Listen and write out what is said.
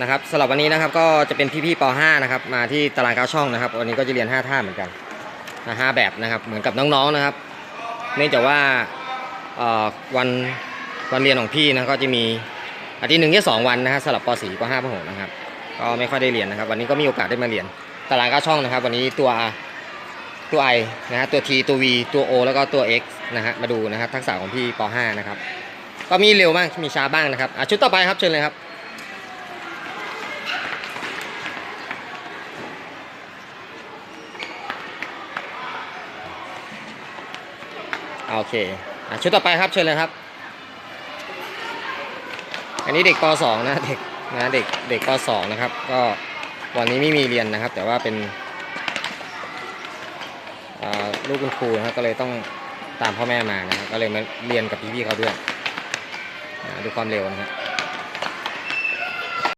นะครับสำหรับวันนี้นะครับก็จะเป็นพี่ๆป .5 นะครับมาที่ตารางก้าช่องนะครับ วันนี้ก็จะเรียน 5 ท่าเหมือนกันนะห้าแบบนะครับเหมือนกับน้องๆนะครับ เนื่องจากว่าวันวันเรียนของพี่นะก็จะมีอาทิตย์หนึ่งแค่สองวันนะฮะสำหรับป .4 ป .5 ป .6 นะครับก็ไม่ค่อยได้เรียนนะครับ วันนี้ก็มีโอกาสได้มาเรียน ตารางก้าช่องนะครับ วันนี้ตัวตัว I นะฮะตัว T ตัว V ตัว O แล้วก็ตัว X นะฮะมาดูนะครับทักษะของพี่ป .5 นะครับก็มีเร็วบ้างมีช้าบ้างนะครับชุดต่อไปครับเชิญเลยครับ โอเคอชุดต่อไปครับเชิญเลยครับ อันนี้เด็กป .2 นะเด็กนะเด็กเด็กป .2 นะครับ ก็วันนี้ไม่มีเรียนนะครับ แต่ว่าเป็นลูกคุณครูนะครับก็เลยต้องตามพ่อแม่มานะครับก็เลยมาเรียนกับพี่ๆเขาด้วยดูความเร็วนะครับ